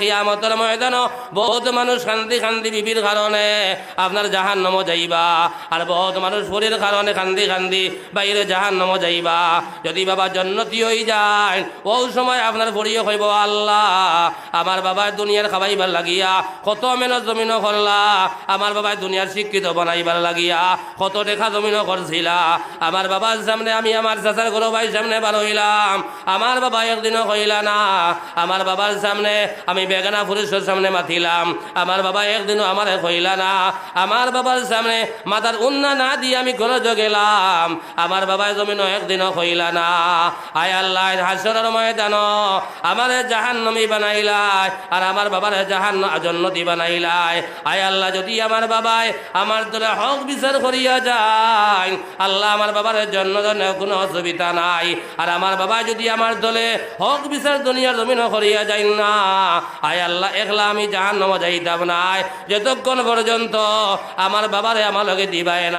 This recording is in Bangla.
কিয়ামতের ময়দান বহুত মানুষ শান্তি শান্তি বিবির কারণে আপনার জাহান নম যাইবা। আর বহুত মানুষ শরীর কারণে কান্দি কান্দি বাইরে জাহান নম যাইবা। যদি বাবা জন্নতি হয়ে যায়, ও সময় আপনার পড়িয়ে কইব আল্লাহ। আমার বাবা দুনিয়ার খাবাইবার লাগিয়া কত মেহনত জমিন করলা। আমার বাবা দুনিয়ার শিক্ষিত বানাইবার লাগিয়া কত দেখা জমিন করছিলা। আমার বাবার সামনে আমি আমার চাচার গরু ভাই সামনে বার হইলাম আমার বাবা একদিনও কইলা না। আমার বাবার সামনে আমি বেগানা পুরুষের সামনে মাতিলাম। আমার বাবা একদিনও আমার কইলা না। আমার বাবার সামনে মাথার উন্না না দিয়ে আমি খরচ গেলাম আমার বাবা জমিনও একদিনও কইলা না। আয় আল্লাহ হাসরের ময়দান আমার জাহান নমি বানাইলাই আর আমার বাবার জাহান জন্নতি বানাইলাই। আয় আল্লাহ, যদি আমার বাবায় আমার তোরা হক বিচার করিয়া যায় আল্লাহ আমার বাবার জন্য কোনো অসুবিধা নাই। আর আমার বাবা যদি আমার দলে হক বিচার দুনিয়ার জমিন করিয়া যায় না আয় আল্লাহ একলা আমি জাহান নম যাইতাম নাই যতক্ষণ পর্যন্ত আমার বাবারে আমার লগে দিবায় না।